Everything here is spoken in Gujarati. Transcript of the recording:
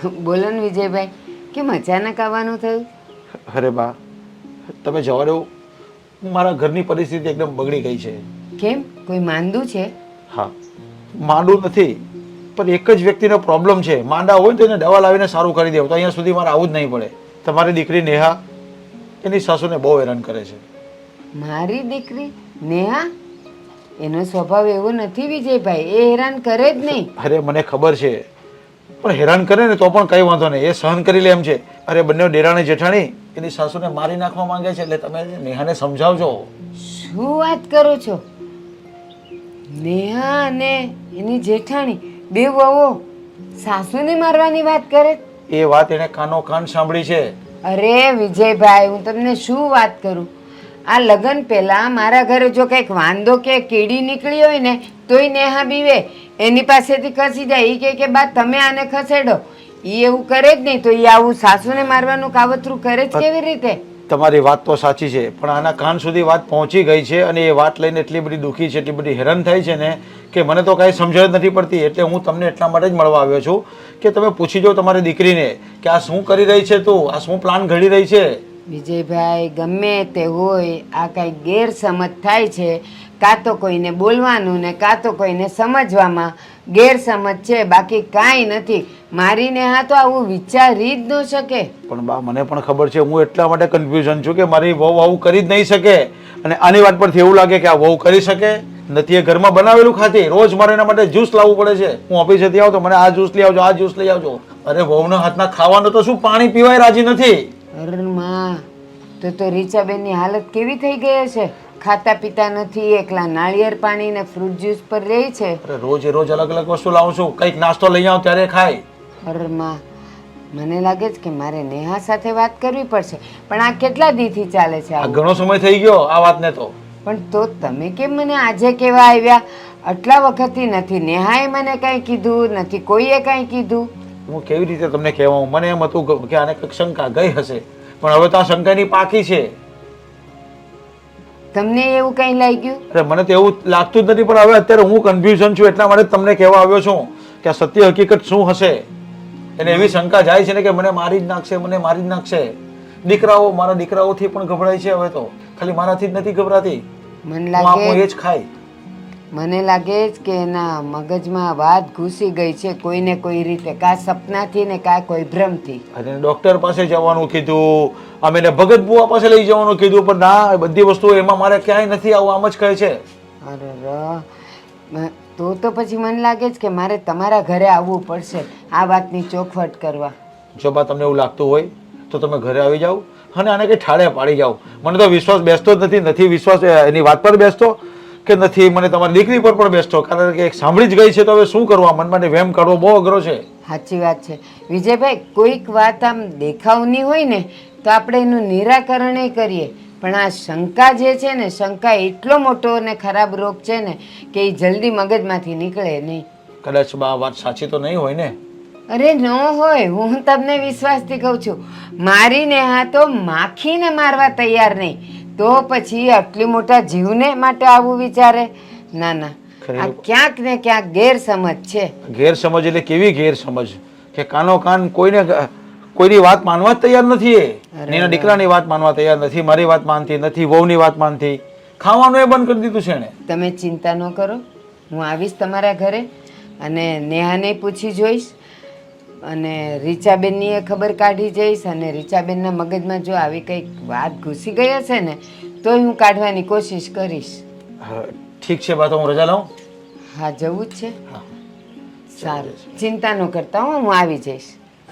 બોલો ને વિજયભાઈ કેમ અચાનક આવવાનું થયું? અરે બા તમે જવા દો. મારા ઘરની પરિસ્થિતિ એકદમ બગડી ગઈ છે. કેમ? કોઈ માંદું છે? હા માંડું નથી પણ એક જ વ્યક્તિનો પ્રોબ્લેમ છે. માંડા હોય તો એને દવા લાવીને સારું કરી દેવું. તો અહીંયા સુધી મારે આવું જ નહીં પડે. તમારી દીકરી નેહા એની સાસુને બહુ હેરાન કરે છે. મારી દીકરી નેહા? એનો સ્વભાવ એવો નથી વિજયભાઈ. એ હેરાન કરે જ નહીં. અરે મને ખબર છે. પણ હેરાન કરે ને તો પણ કંઈ વાંધો નહીં. એ સહન કરી લે એમ છે. અરે બંને ડેરાણી જેઠાણી એની સાસુને મારી નાખવા માંગે છે એટલે તમે નેહાને સમજાવજો. શું વાત કરો છો? નેહા અને એની જેઠાણી બે વહુઓ સાસુને મારવાની વાત કરે? એ વાત એણે કાનો કાન સાંભળી છે. અરે વિજયભાઈ હું તમને શું વાત કરું? આ લગ્ન પહેલા મારા ઘરે જો કંઈક વાંધો કે કીડી નીકળી હોય ને તોય નેહા બીવે. એની પાસેથી ખસી જાય. એ કહે કે બા તમે આને ખસેડો. એ એવું કરે જ નહીં તો એ આવું સાસુને મારવાનું કાવતરું કરે જ કેવી રીતે? તમારી વાત તો સાચી છે પણ આના કાન સુધી વાત પહોંચી ગઈ છે અને એ વાત લઈને એટલી બધી દુઃખી છે એટલી બધી હેરાન થાય છે ને કે મને તો કાંઈ સમજણ નથી પડતી. એટલે હું તમને એટલા માટે જ મળવા આવ્યો છું કે તમે પૂછી જો તમારી દીકરીને કે આ શું કરી રહી છે તું? આ શું પ્લાન ઘડી રહી છે? વિજયભાઈ ગમે તે હોય આ કાંઈ ગેરસમજ થાય છે કાં તો કોઈને બોલવાનું ને કાં તો કોઈને સમજવામાં ગેરસમજ છે બાકી કાંઈ નથી. મારીને હા તો આવું વિચારી જ ન શકે. પણ બા મને પણ ખબર છે હું એટલા માટે કન્ફ્યુઝન છું કે મારી વહુ આવું કરી જ નહીં શકે. અને આની વાત પરથી એવું લાગે કે આ વહુ કરી શકે. નથી એ ઘરમાં બનાવેલું ખાતી રોજ મારે એના માટે જ્યુસ લાવવું પડે છે. હું ઓફિસેથી આવું તો મને આ જ્યુસ લઈ આવજો આ જ્યુસ લઈ આવજો. અરે વહુના હાથના ખાવાનું તો શું પાણી પીવાય રાજી નથી? અરે માં તો તો રીચાબેનની હાલત કેવી થઈ ગઈ હશે? ખાતા પીતા નથી એકલા નાળિયેર પાણી ને ફ્રૂટ જ્યુસ પર રહે છે. અરે રોજ રોજ અલગ અલગ વસ્તુ લાવું છું. કંઈક નાસ્તો લઈ આવું ત્યારે ખાય. અરે માં મને લાગે છે કે મારે નેહા સાથે વાત કરવી પડશે. પણ આ કેટલા દીથી ચાલે છે આ? ઘણો સમય થઈ ગયો આ વાતને તો. પણ તો તમે કેમ મને આજે કેવા આવ્યા? આટલા વખતથી નથી નેહાએ મને કાંઈ કીધું નથી કોઈએ કાંઈ કીધું? હું કેવી રીતે તમને કહેવા મને એમ હતું કે આને કંઈક શંકા ગઈ હશે. પણ હવે તો આ શંકાની પાકી છે. તમને એવું કંઈ લાગ્યું? અરે મને તો એવું લાગતું જ નથી પણ હવે અત્યારે હું કન્ફ્યુઝન છું એટલા માટે તમને કહેવા આવ્યો છું કે આ સત્ય હકીકત શું હશે? એને એવી શંકા જાય છે ને કે મને મારી જ નાખશે મને મારી જ નાખશે. દીકરાઓ મારા દીકરાઓથી પણ ગભરાય છે હવે તો. ખાલી મારાથી જ નથી ગભરાતી. મને હું એ જ ખાય. મને લાગે જ કે એના મગજમાં વાત ઘૂસી ગઈ છે કોઈને કોઈ રીતે કા સપનાથી ને કા કોઈ ભ્રમથી. અને ડોક્ટર પાસે જવાનું કીધું અમે એને ભગત બુવા પાસે લઈ જવાનું કીધું પણ ના બધી વસ્તુ એમાં મારે ક્યાંય નથી આવું આમ જ કહે છે. અરે. તો તો પછી મને લાગે છે કે મારે તમારા ઘરે આવવું પડશે આ વાતની ચોખવટ કરવા. જો બા તમને એવું લાગતું હોય તો તમે ઘરે આવી જાઓ અને આને કંઈ ઠાળે પાડી જાઓ. મને તો વિશ્વાસ બેસતો જ નથી નથી વિશ્વાસ એની વાત પર બેસતો કે નથી મને તમારી દીકરી પર પણ બેસતો. કારણ કે સાંભળી જ ગઈ છે તો હવે શું કરવા મનમાં વેમ કરવો બહુ અઘરો છે. સાચી વાત છે. વિજયભાઈ કોઈક વાત આમ દેખાવની હોય ને તો આપણે એનું નિરાકરણ કરીએ. પણ આ શંકા જે છે ને શંકા એટલો મોટો અને ખરાબ રોગ છે ને કે એ જલ્દી મગજમાંથી નીકળે નહીં. કદાચ આ વાત સાચી તો નહીં હોય ને? અરે ન હોય. હું તમને વિશ્વાસથી કહું છું. મારીને હા તો માખીને મારવા તૈયાર નહીં. તો પછી આટલી મોટા જીવને માટે આવું વિચારે? ના ના. આ ક્યાંક ને ક્યાંક ગેરસમજ છે. ગેરસમજ એટલે કેવી ગેરસમજ? કે કાનો કાન કોઈને કોઈની વાત માનવા જ તૈયાર નથી એ. એના દીકરાની વાત માનવા તૈયાર નથી મારી વાત માનતી નથી વહુની વાત માનતી. ખાવાનું એ બંધ કરી દીધું છે એને તમે ચિંતા ન કરો. હું આવીશ તમારા ઘરે અને નેહાને પૂછી જોઈશ. અને રીચાબેનની એ ખબર કાઢી જઈશ અને રીચાબેનના મગજમાં જો આવી કંઈક વાત ઘૂસી ગઈ હશે ને તોય હું કાઢવાની કોશિશ કરીશ. ઠીક છે બા તો હું રજા લઉં? હા જવું જ છે. હા. સારું. ચિંતા ન કરતા હો હું આવી જઈશ.